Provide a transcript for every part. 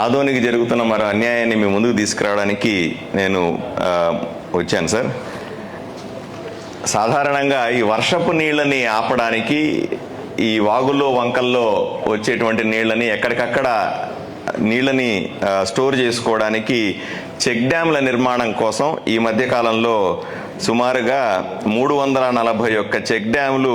ఆదోనికి జరుగుతున్న మరో అన్యాయాన్ని మీ ముందుకు తీసుకురావడానికి నేను వచ్చాను సార్. సాధారణంగా ఈ వర్షపు నీళ్ళని ఆపడానికి ఈ వాగుల్లో వంకల్లో వచ్చేటువంటి నీళ్ళని ఎక్కడికక్కడ నీళ్ళని స్టోర్ చేసుకోవడానికి చెక్ డ్యాంల నిర్మాణం కోసం ఈ మధ్యకాలంలో సుమారుగా మూడు వందల నలభై ఒక్క చెక్ డ్యాంలు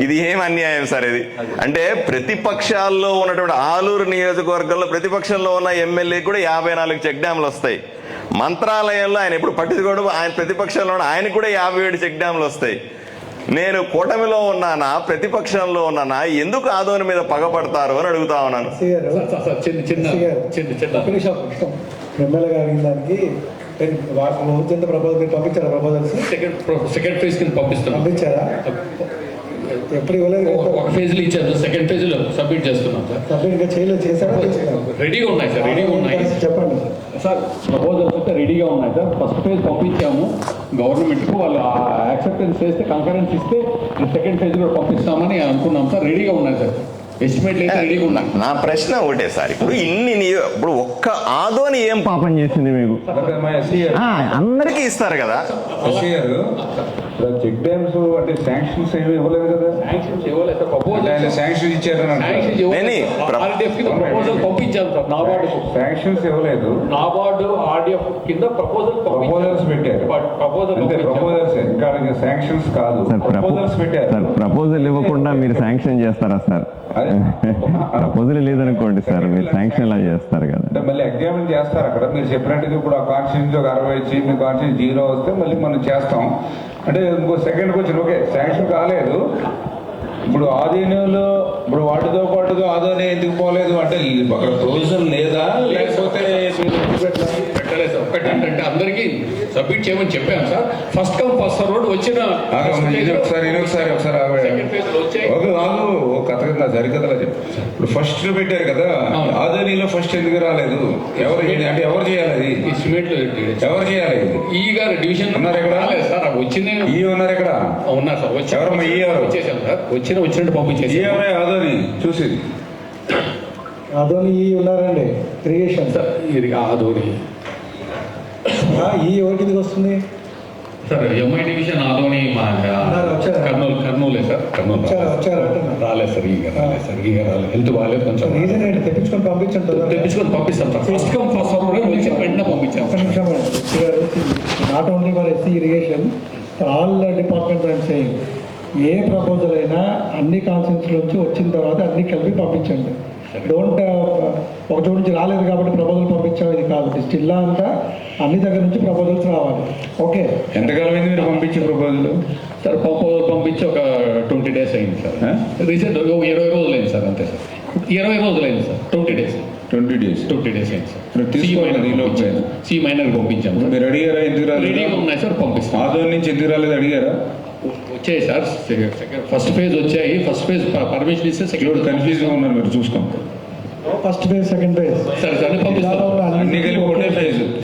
ఇది ఏం అన్యాయం సార్ ఇది అంటే ప్రతిపక్షాల్లో ఉన్నటువంటి ఆలూరు నియోజకవర్గంలో ప్రతిపక్షంలో ఉన్న ఎమ్మెల్యే కూడా యాభై నాలుగు చెక్ డ్యాంలు వస్తాయి మంత్రాలయంలో ఆయన ఎప్పుడు పట్టించుకోవడం ఆయన ప్రతిపక్షంలో ఉన్న ఆయనకు కూడా యాభై ఏడు చెక్ డ్యాంలు వస్తాయి నేను కూటమిలో ఉన్నానా ప్రతిపక్షంలో ఉన్నానా ఎందుకు ఆదోని మీద పగపడతారు అని అడుగుతా ఉన్నాను. ఎమ్మెల్యే గారు దానికి ప్రభుత్వం పంపించారా ప్రపోజల్స్ సెకండ్ సెకండ్ ఫేజ్ కింద పంపిస్తున్నాం పంపించారా ఎప్పుడు ఇవ్వలేదు ఒక- ఒక ఫేజ్లో ఇచ్చారు సెకండ్ ఫేజ్లో సబ్మిట్ చేస్తున్నాం సార్. సబ్మిట్ ఇంకా చేయలేదు చేశారా? రెడీగా ఉన్నాయి సార్ రెడీగా ఉన్నాయి. చెప్పండి సార్. ప్రపోజల్స్ అయితే రెడీగా ఉన్నాయి సార్. ఫస్ట్ ఫేజ్ పంపించాము గవర్నమెంట్కు. వాళ్ళు యాక్సెప్టెన్స్ చేస్తే కంకరెన్స్ ఇస్తే సెకండ్ ఫేజ్ కూడా పంపిస్తామని అనుకున్నాం సార్. రెడీగా ఉన్నాయి సార్. నా ప్రశ్న ఒకటే సార్. ఇప్పుడు ఇన్ని ఇప్పుడు ఒక్క ఆదోని ఏం పాపం చేసింది మీకు? ఆ, అందరికీ ఇస్తారు కదా. చెక్ డ్యామ్స్ అంటే శాంక్షన్స్ ఏమి ఇవ్వలేదు కదా? శాంక్షన్స్ ఇవ్వలేదు ప్రపోజల్ శాంక్షన్ సార్ నాబార్డుకు. శాంక్షన్స్ ఇవ్వలేదు. నాబార్డు ఆర్డీఎఫ్ కింద ప్రపోజల్ ప్రపోజల్స్ పెట్టారు. ఇంకా శాంక్షన్స్ కాదు. సార్ ప్రపోజల్స్ పెట్టారు. సార్ ప్రపోజల్ ఇవ్వకుండా మీరు శాంక్షన్ చేస్తారా సార్. ప్రపోజల్ లేదనుకోండి సార్ మీరు శాంక్షన్ ఎలా చేస్తారు కదా. అంటే మళ్ళీ ఎగ్జామిన్ చేస్తారు అక్కడ. మీరు చెప్పినట్టుగా ఇప్పుడు ఆ కాన్స్టిట్యూన్స్ ఒక అరవై వచ్చి మీ కాన్స్టిట్యూన్స్ జీరో వస్తే మళ్ళీ మనం చేస్తాం. అంటే ఇంకో సెకండ్కి వచ్చిన ఓకే శాంక్షన్ కాలేదు. ఇప్పుడు ఆధీనంలో ఇప్పుడు వాటితో పాటుగా ఆదాయం ఎందుకు పోలేదు? అంటే అక్కడ ప్రొవిజన్ లేదా లేకపోతే పెట్టలేదు సార్ ఒకటి ఏంటంటే అందరికీ సబ్మిట్ చేయమని చెప్పాను sir. First come first serve వచ్చిన ఒకసారి ఒకసారి ఒకసారి ఒక కథ కింద సరికథలా చెప్పు. ఇప్పుడు ఫస్ట్ పెట్టారు కదా అవును. ఆదానీలో ఫస్ట్ ఎందుకు రాలేదు? ఎవరు? అంటే ఎవరు చేయాలి అది? ఎస్టిమేట్లు ఎవరు చేయాలి ఈ గారు డివిజన్ ఉన్నారు ఇక్కడ? రాలేదు సార్. వచ్చింది ఈ ఉన్నారు ఇక్కడ? ఉన్నారు సార్. వచ్చి ఎవరమ్మా ఈ ఎవరు? వచ్చేసాం సార్. వచ్చిన వచ్చినట్టు ఈ పంపించేసి ఎవరే? ఆదాని చూసేది. అదోని ఈ ఉన్నారండి. ఇరిగేషన్ సార్ ఇది ఆదోని ఈ ఎవరికి వస్తుంది? సార్ ఎంఐ డివిజన్ ఆదోని మా? కర్నూలు కర్నూలే సార్ కర్నూలు. రాలేదు. సార్ ఈగ రాలేదు సార్ ఈగ రాలేదు. హెల్త్ బాగాలేదు కొంచెం. రీజన్ ఏంటి? తెప్పించుకొని పంపించండి. తెప్పించుకొని పంపిస్తాం sir. First come first serve వచ్చి వెంటనే పంపించాం. Not only for SC irrigation all department and saying a proposal అయినా అన్ని కాన్సెన్స్ నుంచి వచ్చిన తర్వాత అన్ని కలిపి పంపించండి. డోంట్ ఒక చోటు నుంచి రాలేదు కాబట్టి ప్రపోజల్ పంపించాం ఇది కాదు. జిల్లా అంతా అన్ని దగ్గర నుంచి ప్రపోజల్స్ రావాలి. ఓకే ఎంతకాలం అయింది మీరు పంపించే ప్రపోజల్ సార్ ప్రపోజల్ పంపించి ఒక ట్వంటీ డేస్ అయింది సార్. రీసెంట్ ఇరవై రోజులు అయింది సార్ అంతే సార్. ఇరవై రోజులు అయింది sir twenty days. Twenty days. Twenty days అయింది సార్. సి మైనర్ పంపించాం. సార్. మీరు అడిగారా ఎందుకు రెడీగా రాలేదు ఉన్నాయి సార్ పంపిస్తాం. ఆదోని నుంచి ఎందుకు రాలేదు అడిగారా? వచ్చాయి సార్ ఫస్ట్ ఫేజ్ వచ్చాయి. ఫస్ట్ ఫేజ్ పర్మిషన్ ఇస్తే సెకండ్ ఇప్పుడు కన్ఫ్యూజ్గా ఉన్నారు మీరు చూసుకోండి. ఫస్ట్ ఫేజ్ సెకండ్ ఫేజ్ సరే సరే అన్ని కలిపి ఒకటే ఫేజ్